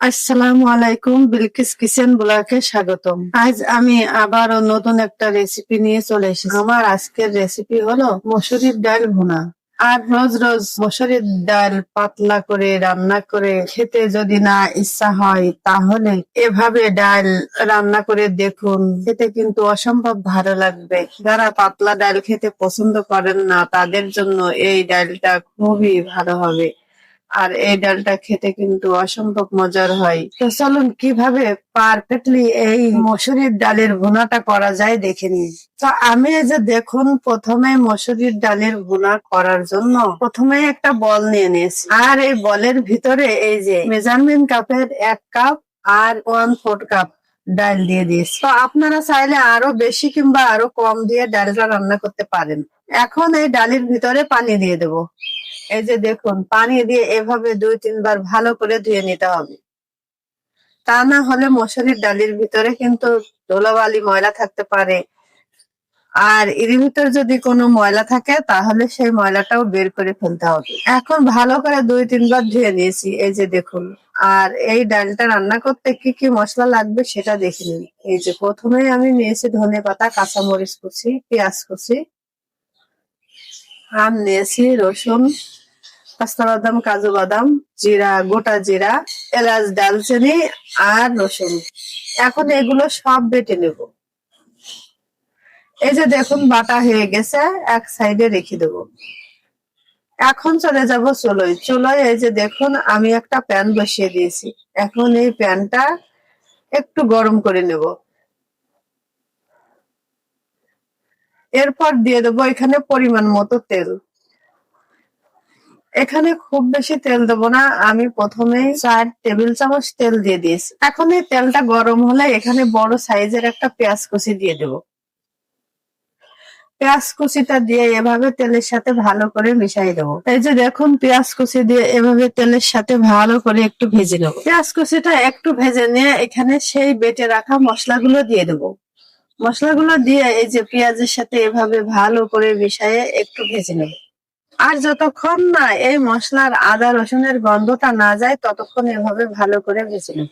আসসালামু আলাইকুম, বিলকিস কিচেন ব্লকে স্বাগতম। আজ আমি আবারও নতুন একটা রেসিপি নিয়ে চলে এসেছি। আমার আজকের রেসিপি হলো মসুরির ডাল ভুনা। আর রোজ রোজ মসুরির ডাল পাতলা করে, রান্না করে খেতে যদি না ইচ্ছা হয়, তাহলে এভাবে ডাল রান্না করে দেখুন। খেতে কিন্তু অসম্ভব ভালো লাগবে। যারা পাতলা ডাল খেতে পছন্দ করেন না, তাদের জন্য এই ডালটা খুবই ভালো হবে। আর এই ডালটা খেতে কিন্তু অসম্ভব মজার হয়। তো চলুন কীভাবে পারফেক্টলি এই মসুরির ডালের ভুনাটা করা যায় দেখে নিই। তো আমি যে দেখুন, প্রথমে মসুরির ডালের ভুনা করার জন্য প্রথমে একটা বল নিয়ে নিয়েছি। আর এই বলের ভিতরে এই যে মেজারমেন্ট কাপের এক কাপ আর ওয়ান ফোর্থ কাপ ডাল দিয়ে দিয়েছি। তো আপনারা চাইলে আরও বেশি কিংবা আরও কম দিয়ে ডালটা রান্না করতে পারেন। এখন এই ডালের ভিতরে পানি দিয়ে দেবো। এই যে দেখুন, পানি দিয়ে এভাবে দুই, তিনবার ভালো করে ধুয়ে নিতে হবে। তা না হলে মশারির ডালির ভিতরে কিন্তু ধুলোবালি ময়লা থাকতে পারে। আর এর ভিতর যদি কোনো ময়লা থাকে, তাহলে সেই ময়লাটাও বের করে ফেলতে হবে। এখন ভালো করে দুই, তিনবার ধুয়ে নিয়েছি, এই যে দেখুন। আর এই ডালটা রান্না করতে কি কি মশলা লাগবে সেটা দেখে নিন এই যে প্রথমে আমি নিয়েছি ধনে পাতা, কাঁচামরিচ কুচি, পেঁয়াজ কুচি, আম নিয়েছি, রসুন পাস্তা বাদাম, কাজু বাদাম, জিরা, গোটা জিরা, এলাচ ডালচিনি আর রসুন। এখন এগুলো সব বেটে নেব। এই যে দেখুন, বাটা হয়ে গেছে, এক সাইডে রেখে দেব। এখন চলে যাব চুলোয়। চুলোয় এই যে দেখুন, আমি একটা প্যান বসিয়ে দিয়েছি। এখন এই প্যানটা একটু গরম করে নেব। এরপর দিয়ে দেবো এখানে পরিমাণ মতো তেল। এখানে খুব বেশি তেল দেবো না। আমি প্রথমে চার টেবিল চামচ তেল দিয়ে দিয়েছি। এখন এই তেলটা গরম হলে এখানে বড় সাইজের একটা পেঁয়াজ কুচি দিয়ে দেবো। পেঁয়াজ কুচিটা দিয়ে এভাবে তেলের সাথে ভালো করে মিশাই দেবো। এই যে দেখুন, পেঁয়াজ কুচি দিয়ে এভাবে তেলের সাথে ভালো করে একটু ভেজে নেব। পেঁয়াজ কুচিটা একটু ভেজে নিয়ে এখানে সেই বেটে রাখা মশলাগুলো দিয়ে দেবো। মশলাগুলো দিয়ে এই যে পেঁয়াজের সাথে এভাবে ভালো করে মিশাইয়ে একটু ভেজে নেব। আর যতক্ষণ না এই মশলার আদা, রসুনের গন্ধটা না যায়, ততক্ষণ এভাবে ভালো করে ভেজে নেব।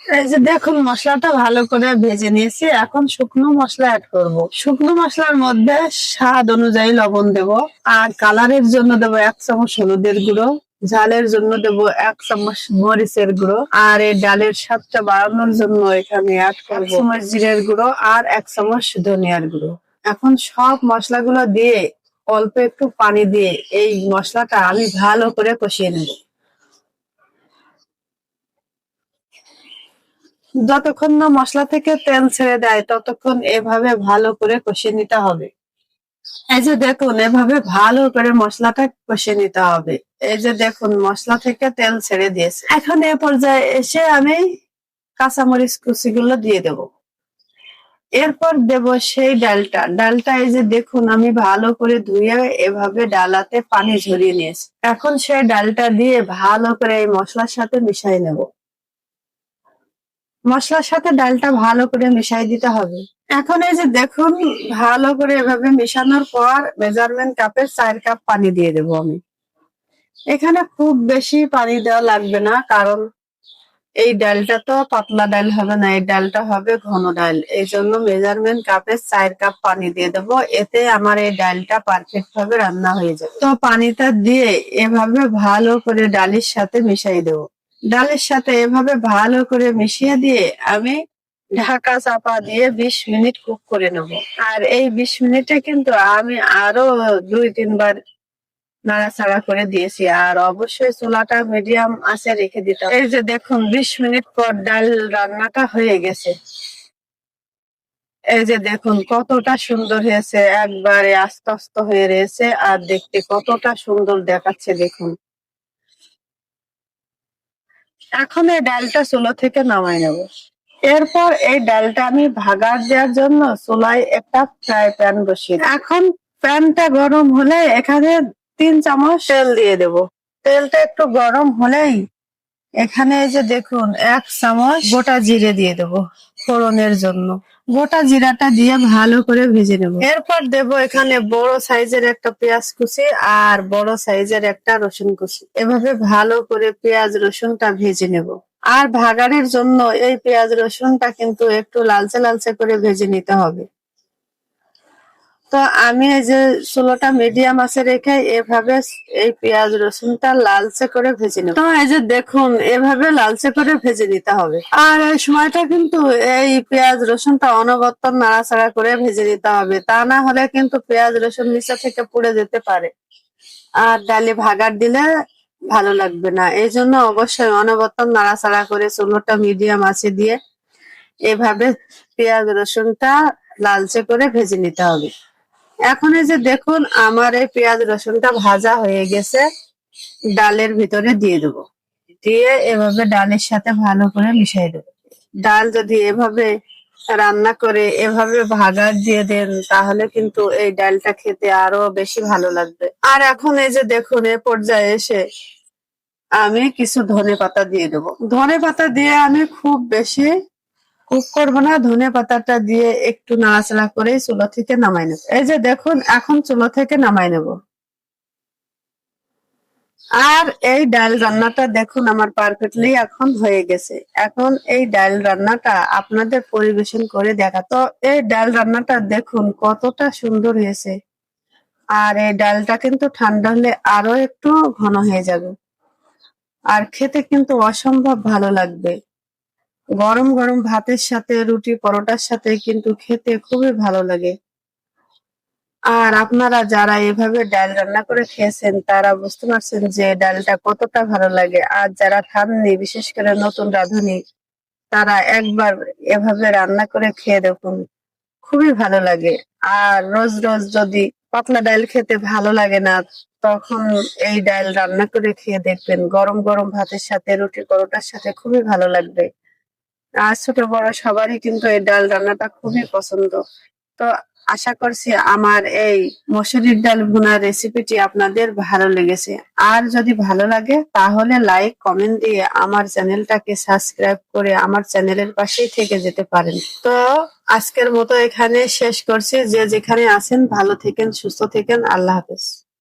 এই যে দেখুন, মশলাটা ভালো করে ভেজে নিয়েছি। এখন শুকনো মশলা অ্যাড করব। শুকনো মশলার মধ্যে স্বাদ অনুযায়ী লবণ দেব। আর কালারের জন্য দেব এক চামচ হলুদের গুঁড়ো। ঝালের জন্য দেব এক চামচ মরিচের গুঁড়ো। আর এই ডালের স্বাদটা বাড়ানোর জন্য এখানে অ্যাড করব চামচ জিরের গুঁড়ো আর এক চামচ ধনিয়ার গুঁড়ো। এখন সব মশলাগুলো দিয়ে অল্প একটু পানি দিয়ে এই মশলাটা আমি ভালো করে কষিয়ে নেব। যতক্ষণ না মশলা থেকে তেল ছেড়ে দেয়, ততক্ষণ এভাবে ভালো করে কষিয়ে নিতে হবে। এই যে দেখুন, এভাবে ভালো করে মশলাটা কষিয়ে নিতে হবে। এই যে দেখুন, মশলা থেকে তেল ছেড়ে দিয়েছে। এখন এ পর্যায়ে এসে আমি কাঁচামরিচ কুচিগুলো দিয়ে দেবো। এরপর দেব সেই ডালটা। ডালটা এই যে দেখুন, আমি ভালো করে ধুয়ে এভাবে ডালাতে পানি ঝরিয়ে নিয়েছি। এখন সেই ডালটা দিয়ে ভালো করে এই মশলার সাথে মিশাই নেব। মশলার সাথে ডালটা ভালো করে মিশাই দিতে হবে। এখন এই যে দেখুন, ভালো করে এভাবে মেশানোর পর মেজারমেন্ট কাপের চার কাপ পানি দিয়ে দেবো আমি। এখানে খুব বেশি পানি দেওয়া লাগবে না, কারণ এই ডালটা তো পাতলা ডাল হবে না, এই ডালটা হবে ঘন ডাল। এই জন্য মেজারমেন্ট কাপে চার কাপ পানি দিয়ে দেবো, এতে আমার এই ডালটা পারফেক্ট ভাবে রান্না হয়ে যাবে। তো পানিটা দিয়ে এভাবে ভালো করে ডালের সাথে মিশাই দেবো। ডালের সাথে এভাবে ভালো করে মিশিয়ে দিয়ে আমি ঢাকা চাপা দিয়ে বিশ মিনিট কুক করে নেব। আর এই বিশ মিনিটে কিন্তু আমি আরও দুই তিনবার নাড়াচাড়া করে দিয়েছি। আর অবশ্যই চুলাটা মিডিয়াম আছে রেখে দিতে হবে। এই যে দেখুন, বিশ মিনিট পর ডাল রান্নাটা হয়ে গেছে। এই যে দেখুন, কতটা সুন্দর হয়েছে। একবারে আস্তে আস্তে হয়ে রয়েছে। আর দেখতে কতটা সুন্দর দেখাচ্ছে, দেখুন। এখন এই ডালটা চুলো থেকে নামাই নেব। এরপর এই ডালটা আমি ভাগার দেওয়ার জন্য চুলায় একটা ফ্রাই প্যান বসিয়ে এখন প্যানটা গরম হলে এখানে তিন চামচ তেল দিয়ে দেব। তেলটা একটু গরম হলেই এখানে এই যে দেখুন এক চামচ গোটা জিরে দিয়ে দেব ফোড়নের জন্য। গোটা জিরাটা দিয়ে ভালো করে ভেজে নেব। এরপর দেব এখানে বড় সাইজের একটা পেঁয়াজ কুচি আর বড় সাইজের একটা রসুন কুচি। এভাবে ভালো করে পেঁয়াজ রসুনটা ভেজে নেব। আর ভাগাড়ের জন্য এই পেঁয়াজ রসুনটা কিন্তু একটু লালচে লালচে করে ভেজে নিতে হবে। তো আমি এই যে ষোলোটা মিডিয়াম আছে রেখে এভাবে এই পেঁয়াজ রসুনটা লালচে করে ভেজে নেব। তো এই যে দেখুন, এভাবে লালচে করে ভেজে নিতে হবে। আর এই সময়টা কিন্তু এই পেঁয়াজ রসুনটা অনবরত নাড়াচাড়া করে ভেজে নিতে হবে। তা না হলে কিন্তু পেঁয়াজ রসুন নিচে থেকে পুড়ে যেতে পারে। আর ডালে ভাগার দিলে ভালো লাগবে না। এই জন্য অবশ্যই অনবরত নাড়াচাড়া করে ষোলোটা মিডিয়াম আছে দিয়ে এভাবে পেঁয়াজ রসুনটা লালচে করে ভেজে নিতে হবে। এখন এই যে দেখুন, আমার এই পেঁয়াজ রসুনটা ভাজা হয়ে গেছে, ডালের ভিতরে দিয়ে দেবো। দিয়ে এভাবে ডালের সাথে ভালো করে মিশিয়ে দেবো। ডাল যদি এভাবে রান্না করে এভাবে ভাগার দিয়ে দেন, তাহলে কিন্তু এই ডালটা খেতে আরও বেশি ভালো লাগবে। আর এখন এই যে দেখুন, এ পর্যায়ে এসে আমি কিছু ধনে পাতা দিয়ে দেবো। ধনে পাতা দিয়ে আমি খুব বেশি কুক করব না, ধনে পাতাটা দিয়ে একটু নাড়াচাড়া করে চুলো থেকে নামাই নেব। এই যে দেখুন, এখন চুলো থেকে নামাই নেব। আর এই ডাল রান্নাটা দেখুন আমার পারফেক্টলি এখন হয়ে গেছে। এখন এই ডাল রান্নাটা আপনাদের পরিবেশন করে দেখা। তো এই ডাল রান্নাটা দেখুন কতটা সুন্দর হয়েছে। আর এই ডালটা কিন্তু ঠান্ডা হলে আরও একটু ঘন হয়ে যাবে। আর খেতে কিন্তু অসম্ভব ভালো লাগবে। গরম গরম ভাতের সাথে, রুটি পরোটার সাথে কিন্তু খেতে খুবই ভালো লাগে। আর আপনারা যারা এভাবে ডাল রান্না করে খেয়েছেন, তারা বুঝতে পারছেন যে ডালটা কতটা ভালো লাগে। আর যারা খাননি বিশেষ করে নতুন রাঁধুনি, তারা একবার এভাবে রান্না করে খেয়ে দেখুন, খুবই ভালো লাগে। আর রোজ রোজ যদি পাতলা ডাল খেতে ভালো লাগে না, তখন এই ডাল রান্না করে খেয়ে দেখবেন। গরম গরম ভাতের সাথে, রুটি পরোটার সাথে খুবই ভালো লাগবে। আর ছোট বড় সবারই কিন্তু এই ডাল রান্নাটা খুবই পছন্দ। তো আশা করছি আমার এই মসুরির ডাল ভুনা রেসিপিটি আপনাদের ভালো লেগেছে। আর যদি ভালো লাগে, তাহলে লাইক কমেন্ট দিয়ে আমার চ্যানেলটাকে সাবস্ক্রাইব করে আমার চ্যানেলের পাশেই থেকে যেতে পারেন। তো আজকের মতো এখানে শেষ করছি। যে যেখানে আছেন, ভালো থেকেন, সুস্থ থেকেন। আল্লাহ হাফেজ।